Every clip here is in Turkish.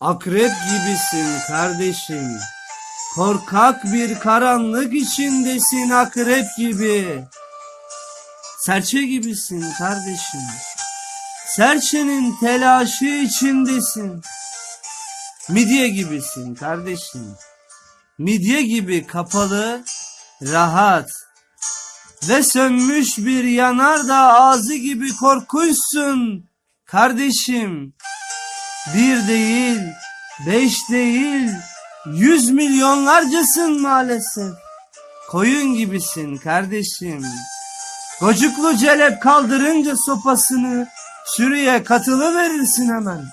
Akrep gibisin kardeşim. Korkak bir karanlık içindesin akrep gibi. Serçe gibisin kardeşim. Serçenin telaşı içindesin. Midye gibisin kardeşim. Midye gibi kapalı, rahat. Ve sönmüş bir yanardağ ağzı gibi korkunçsun kardeşim. Bir değil, beş değil, yüz milyonlarcasın maalesef. Koyun gibisin kardeşim. Gocuklu celep kaldırınca sopasını sürüye katılı verirsin hemen.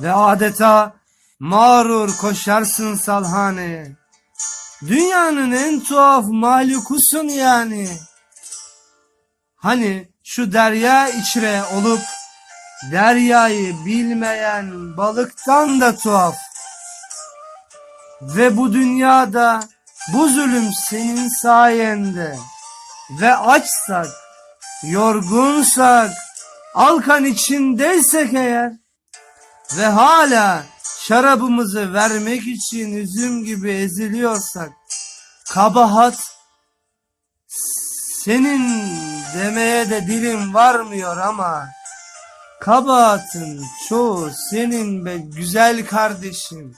Ve adeta mağrur koşarsın salhaneye. Dünyanın en tuhaf mahlukusun yani. Hani şu derya içre olup deryayı bilmeyen balıktan da tuhaf. Ve bu dünyada bu zulüm senin sayende. Ve açsak, yorgunsak, alkan içindeysek eğer ve hala şarabımızı vermek için üzüm gibi eziliyorsak kabahat senin demeye de dilim varmıyor ama kabahatın çoğu senin be güzel kardeşim.